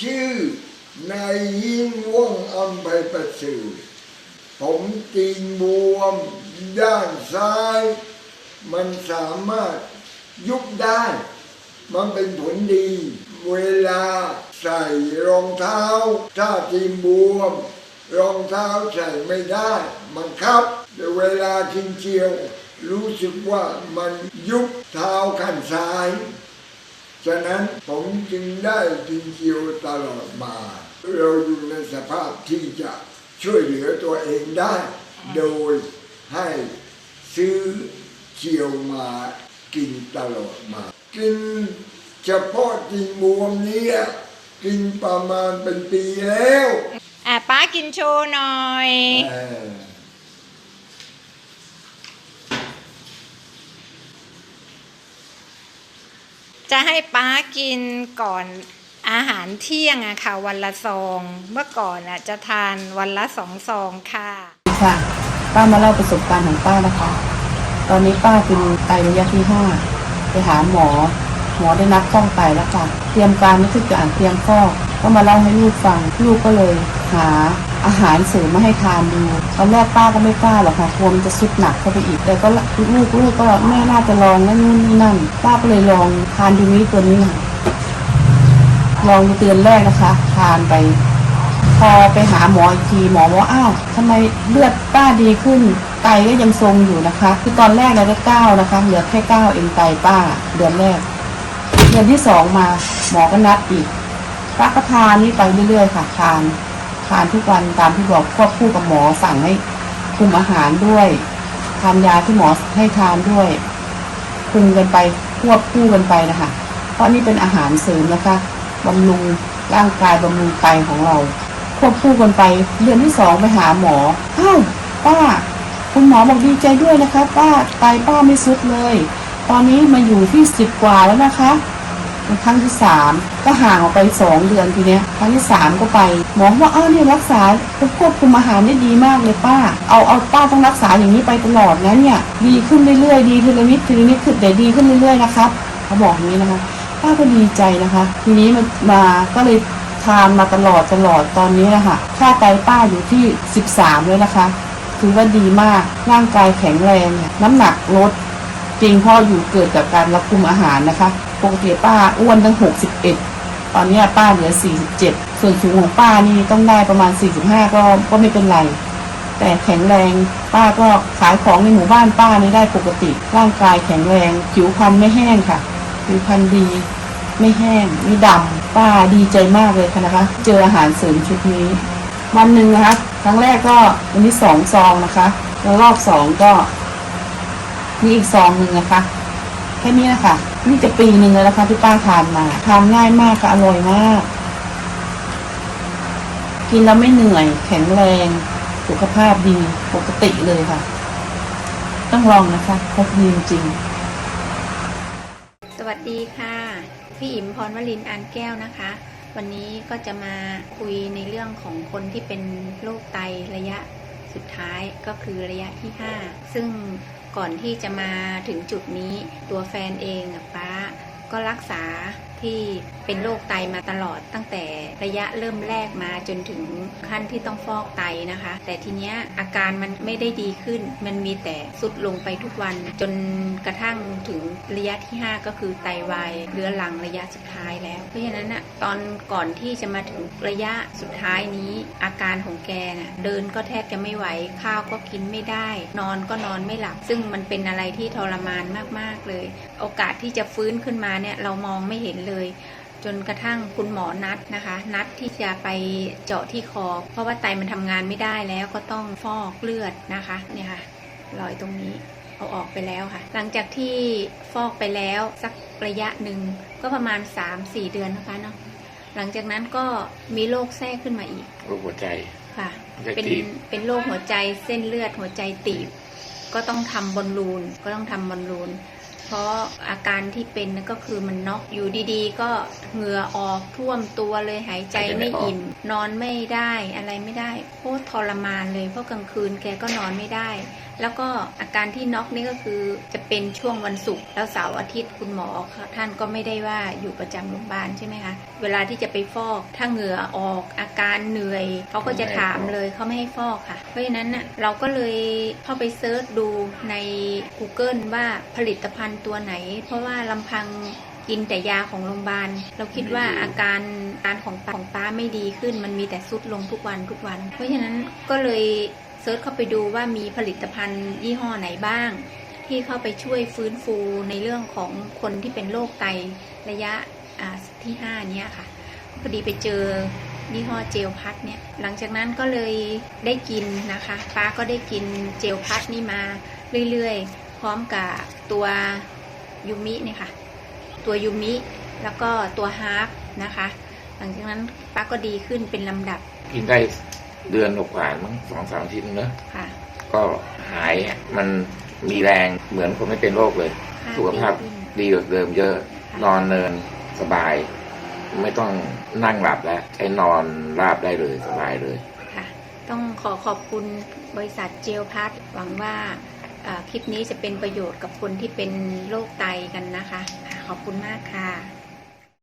ชื่อนายยิ่งว่องอำไพประเสริฐผมตีนบวม ด้านซ้าย มันสามารถยุบได้ มันเป็นผลดี เวลาใส่รองเท้า ถ้าตีนบวม รองเท้าใส่ไม่ได้ มันคับแต่เวลาทิ้งเชียว รู้สึกว่ามันยุบเท้าข้างซ้าย ฉะนั้นผมจึงได้กินเกียวตลอดมา เราอยู่ในสภาพที่จะช่วยเหลือตัวเองได้ โดยให้ซื้อเกียวมากินตลอดมา กินเฉพาะกินบวมเนี้กินประมาณเป็นปีแล้ว อะป้ากินโชว์หน่อยเอ จะให้ป้ากินก่อนอาหารเที่ยงอะค่ะ วันละซอง เมื่อก่อนอะจะทานวันละสองซองค่ะ ค่ะ ป้ามาเล่าประสบการณ์ของป้านะคะ ตอนนี้ป้าเป็นไตระยะที่ห้าไปหาหมอ หมอได้นัดฟอกไตแล้วค่ะ เตรียมการไม่ทุกอย่างเตรียมฟอกก็มาเล่าให้ลูกฟัง ลูกก็เลยหา อาหารเสริมมาให้ทานดูตอนแรกป้าก็ไม่กล้าหรอกค่ะกลัวมันจะสุดหนักเข้าไปอีก แต่ก็ลูกลูกก็แม่น่าจะลองนั่นนู่นนี่นั่น ป้าก็เลยลองทานดูนี้ตัวนี้ค่ะลองเตือนแรกนะคะ ทานไป พอไปหาหมออีกทีหมอบอกว่าอ้าวทำไมเลือดป้าดีขึ้นไตก็ยังทรงอยู่นะคะ คือตอนแรกเราได้เก้านะคะ เหลือแค่เก้าเองไตป้า เดือนแรก เดือนที่สองมาหมอก็นัดอีกป้าก็ทานนี่ไปเรื่อยๆค่ะทาน ทานทุกวันตามที่บอกควบคู่กับหมอสั่งให้คุมอาหารด้วยทานยาที่หมอให้ทานด้วย คุมกันไปควบคู่กันไปนะคะ เพราะนี่เป็นอาหารเสริมนะคะบำรุงร่างกายบำรุงไตของเรา ควบคู่กันไปเดือนที่สองไปหาหมออ้าวป้า คุณหมอบอกดีใจด้วยนะคะ ป้าไตป้าไม่สุดเลย ตอนนี้มาอยู่ที่สิบกว่าแล้วนะคะ ครั้งที่สามก็ห่างออกไปสองเดือนทีเนี้ยครั้งที่สามก็ไปหมอว่าอ้าวเนี่ยรักษาควบคุมอาหารได้ดีมากเลยป้า เอาเอาป้าต้องรักษาอย่างนี้ไปตลอดนะเนี่ยดีขึ้นเรื่อยๆดีทีละนิดทีละนิดขึ้นแต่ดีขึ้นเรื่อยๆนะครับเขาบอกอย่างนี้นะคะป้าก็ดีใจนะคะ ทีนี้มันมาก็เลยทานมาตลอดตลอดตอนนี้นะคะค่าไตป้าอยู่ที่ 13เลยนะคะถือว่าดีมากร่างกายแข็งแรงน้ำหนักลดจริงพ่ออยู่เกิดจากการรับคุมอาหารนะคะ ปกติป้าอ้วนตั้ง61ตอนนี้ป้าเหลือ47ส่วนสูงของป้านี่ต้องได้ประมาณ45ก็ก็ไม่เป็นไร แต่แข็งแรงป้าก็ขายของในหมู่บ้านป้านี่ได้ปกติ ร่างกายแข็งแรงผิวพรรณไม่แห้งค่ะผิวพรรณดี ไม่แห้งไม่ดำป้าดีใจมากเลยค่ะนะคะ เจออาหารเสริมชุดนี้ วันหนึ่งนะคะครั้งแรกก็วันนี้สองซองนะคะแล้วรอบสองก็มีอีกซองหนึ่งนะคะ แค่นี้นะคะ นี่จะปีหนึ่งแล้วนะคะที่ป้าทานมาทานง่ายมากค่ะอร่อยมาก กินแล้วไม่เหนื่อย แข็งแรง สุขภาพดีปกติเลยค่ะ ต้องลองนะคะเพราะดีจริงสวัสดีค่ะ พี่อิมพรวลินอันแก้วนะคะ วันนี้ก็จะมาคุยในเรื่องของคนที่เป็นโรคไตระยะสุดท้ายก็คือระยะที่ 5 ซึ่ง ก่อนที่จะมาถึงจุดนี้ตัวแฟนเองกับปา ก็รักษาที่เป็นโรคไตมาตลอดตั้งแต่ระยะเริ่มแรกมาจนถึงขั้นที่ต้องฟอกไตนะคะ แต่ทีเนี้ยอาการมันไม่ได้ดีขึ้น มันมีแต่สุดลงไปทุกวัน จนกระทั่งถึงระยะที่ 5 ก็คือไตวายเรื้อรังระยะสุดท้ายแล้ว เพราะฉะนั้นนะตอนก่อนที่จะมาถึงระยะสุดท้ายนี้ อาการของแกน่ะเดินก็แทบจะไม่ไหวข้าวก็กินไม่ได้ นอนก็นอนไม่หลับ ซึ่งมันเป็นอะไรที่ทรมานมากๆเลย โอกาสที่จะฟื้นขึ้นมาเนี่ยเรามองไม่เห็นเลย จนกระทั่งคุณหมอนัดนะคะ นัดที่จะไปเจาะที่คอ เพราะว่าไตมันทำงานไม่ได้แล้วก็ต้องฟอกเลือดนะคะเนี่ยค่ะรอยตรงนี้เอาออกไปแล้วค่ะ หลังจากที่ฟอกไปแล้วสักระยะหนึ่งก็ประมาณ 3-4 เดือนนะคะเนาะหลังจากนั้นก็มีโรคแทรกขึ้นมาอีกโรคหัวใจค่ะหัวใจเป็นตีบเป็นโรคหัวใจเส้นเลือดหัวใจตีบ ก็ต้องทำบอลลูนก็ต้องทำบอลลูนเพ ราะอาการที่เป็นนั่นก็คือมันน็อกอยู่ดีๆ ก็เหงื่อออกท่วมตัวเลยหายใจไม่อิ่มนอนไม่ได้อะไรไม่ได้โคตรทรมานเลยเพราะกลางคืนแกก็นอนไม่ได้แล้วก็อาการที่น็อกนี่ก็คือจะเป็นช่วงวันศุกร์แล้วเสาร์อาทิตย์คุณหมอท่านก็ไม่ได้ว่าอยู่ประจำโรงพยาบาลใช่ไหมคะ เวลาที่จะไปฟอกถ้าเหงื่อออกอาการเหนื่อยเขาก็จะถามเลยเขาไม่ให้ฟอกค่ะ เพราะฉะนั้นน่ะเราก็เลยเข้าไปเซิร์ชดูใน Google ว่าผลิตภัณฑ์ตัวไหน เพราะว่าลำพังกินแต่ยาของโรงพยาบาล เราคิดว่าอาการอาการของป้าของป้าไม่ดีขึ้น มันมีแต่สุดลงทุกวันทุกวัน เพราะฉะนั้นก็เลย เซิร์ชเข้าไปดูว่ามีผลิตภัณฑ์ยี่ห้อไหนบ้าง ที่เข้าไปช่วยฟื้นฟูในเรื่องของคนที่เป็นโรคไตระยะที่5เนี้ยค่ะพอดีไปเจอยี่ห้อเจลพัดเนี่ยหลังจากนั้นก็เลยได้กินนะคะป้าก็ได้กินเจลพัดนี่มาเรื่อยๆ พร้อมกับตัวยูมิเนี่ยค่ะ ตัวยูมิแล้วก็ตัวฮาร์ปนะคะ หลังจากนั้นป้าก็ดีขึ้นเป็นลำดับกินได้ เดือนกว่าๆมั้งสองสามอาทิตย์เนอะค่ะ ก็หายอะมันมีแรงเหมือนคนไม่เป็นโรคเลย ค่ะสุขภาพดีขึ้น ดีกว่าเดิมเยอะค่ะนอนเนินสบาย ไม่ต้องนั่งหลับแล้วใช้นอนราบได้เลยสบายเลย ค่ะ ต้องขอขอบคุณบริษัทเจลพัทหวังว่าเอ่อคลิปนี้จะเป็นประโยชน์กับคนที่เป็นโรคไตกันนะคะค่ะขอบคุณมากค่ะ